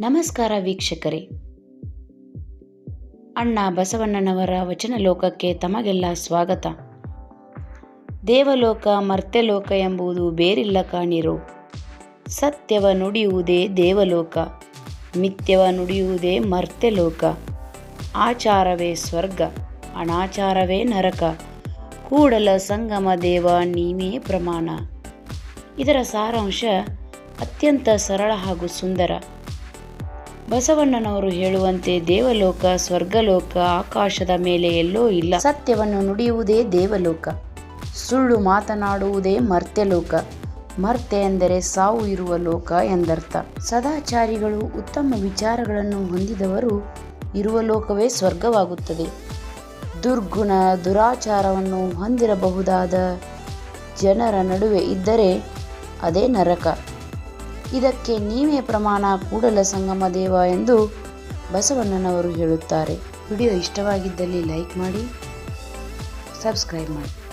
ನಮಸ್ಕಾರ ವೀಕ್ಷಕರೇ. ಅಣ್ಣ ಬಸವಣ್ಣನವರ ವಚನ ಲೋಕಕ್ಕೆ ತಮಗೆಲ್ಲ ಸ್ವಾಗತ. ದೇವಲೋಕ, ಮರ್ತ್ಯಲೋಕ ಎಂಬುದು ಬೇರಿಲ್ಲ ಕಾಣಿರು. ಸತ್ಯವ ನುಡಿಯುವುದೇ ದೇವಲೋಕ, ಮಿಥ್ಯವ ನುಡಿಯುವುದೇ ಮರ್ತ್ಯಲೋಕ. ಆಚಾರವೇ ಸ್ವರ್ಗ, ಅನಾಚಾರವೇ ನರಕ. ಕೂಡಲ ಸಂಗಮ ದೇವ, ನೀವೇ ಪ್ರಮಾಣ. ಇದರ ಸಾರಾಂಶ ಅತ್ಯಂತ ಸರಳ ಹಾಗೂ ಸುಂದರ. ಬಸವಣ್ಣನವರು ಹೇಳುವಂತೆ ದೇವಲೋಕ, ಸ್ವರ್ಗಲೋಕ, ಆಕಾಶದ ಮೇಲೆ ಎಲ್ಲೋ ಇಲ್ಲ. ಸತ್ಯವನ್ನು ನುಡಿಯುವುದೇ ದೇವಲೋಕ. ಸುಳ್ಳು ಮಾತನಾಡುವುದೇ ಮರ್ತ್ಯಲೋಕ. ಮರ್ತ್ಯ ಎಂದರೆ ಸಾವು ಇರುವ ಲೋಕ ಎಂದರ್ಥ. ಸದಾಚಾರಿಗಳು ಉತ್ತಮ ವಿಚಾರಗಳನ್ನು ಹೊಂದಿದವರು ಇರುವ ಲೋಕವೇ ಸ್ವರ್ಗವಾಗುತ್ತದೆ. ದುರ್ಗುಣ ದುರಾಚಾರವನ್ನು ಹೊಂದಿರಬಹುದಾದ ಜನರ ನಡುವೆ ಇದ್ದರೆ ಅದೇ ನರಕ. ಇದಕ್ಕೆ ನೀವೇ ಪ್ರಮಾಣ ಕೂಡಲ ಸಂಗಮ ದೇವ ಎಂದು ಬಸವಣ್ಣನವರು ಹೇಳುತ್ತಾರೆ. ವಿಡಿಯೋ ಇಷ್ಟವಾಗಿದ್ದಲ್ಲಿ ಲೈಕ್ ಮಾಡಿ, ಸಬ್ಸ್ಕ್ರೈಬ್ ಮಾಡಿ.